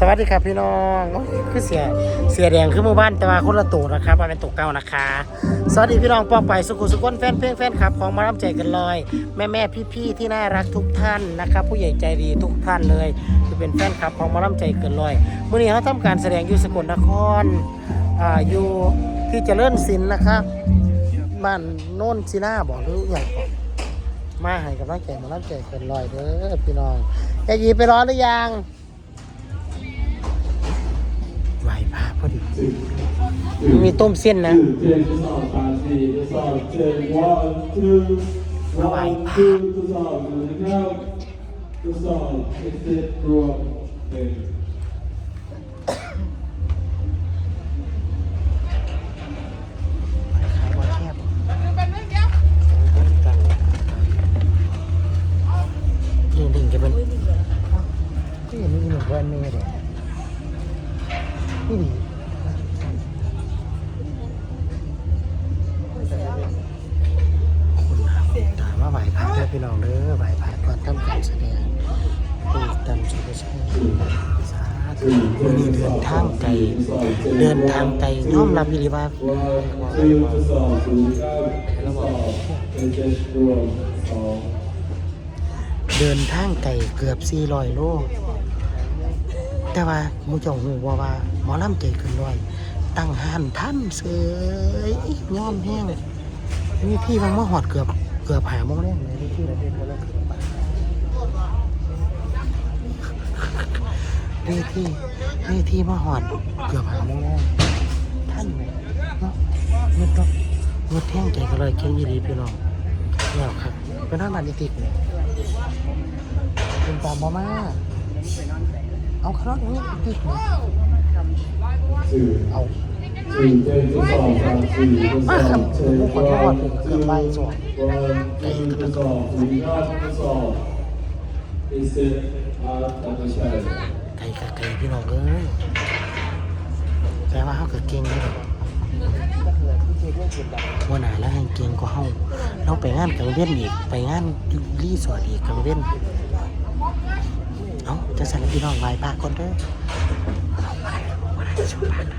สวัสดีครับพี่น้องโอ้ยคือเสียเสียแดงคือหมู่บ้านแต่ว่าคนละตัวนะครับมาเป็นตัวเก่านะคะ สวัสดีพี่น้องปอกไปสุขุสุขนแฟนเพลงแฟนคลับของมารับใจกันลอย แม่แม่พี่พี่ๆที่น่ารักทุกท่านนะครับ ผู้ใหญ่ใจดีทุกท่านเลยที่เป็นแฟนคลับของมารับใจเกินลอยเมื่อนี้เขาทำการแสดงอยู่สกลนครอ่าอยู่ที่เจริญศิลป์นะครับบ้านโน่นซีน่าบอกหรืออย่างก่อน มาให้กำลังใจมารับใจเกินลอยเด้อพี่น้องยายยีไปร้อนหรือยัง พอดี มีต้มเส้นนะเจ็ดสองสามสี่สองเจ็ดวังนะครับสองเจ็ดรวมหนึ่งขายว่าแคบจริงจริงจะเป็นก็อย่างนี้หนึ่งวันนี้เลย นี่ดีคุณถามว่าไหวพระเด้พี่น้องเด้อไหวพระก่อนทำการแสดงปูตามสุภาชัยสาธุวันนี้เดินทางไกลเดินทางไกลน้อมรับอีหลีว่าเดินทางไกลเกือบ400โล แต่ว่ามูเจ้าหูว่าว่าหมอลำใจเกินร้อย ตั้งหันท่านเสยย้อมแห้งมีที่บางมาหอดเกือบเกือบหาโมงแรกเลยมีที่เราเลยพี่นี่ที่นี่ที่มาหอดเกือบหาโมงแรกท่านเนาะเงดเนาะเงดแท่งใจก็เลยเก่งยีรีพี่น้องแล้วครับเป็นท่านบ้านอีติกเนี่ยเป็นตามมาม่า เอาครอบนี้ดิกนะสี่เอาสี่เจ็ดสองสามสี่สองเจ็ดวันทูวันทูสองศูนย์เก้าสองอิสระอาตมาชัยไก่กับไก่พี่น้องเอ้ยแปลว่าเขาเกิดเก่งเลยวันไหนแล้วแห่งเก่งกว่าเฮาเราไปงานกังเว้นอีก ไปงานอยูรีสอร์ทอีกกังเว้น เอาจะสั่นให้พี่น้องไหว้ปากคนเด้อเอาไปวันไหนช่วงบ้ากนะ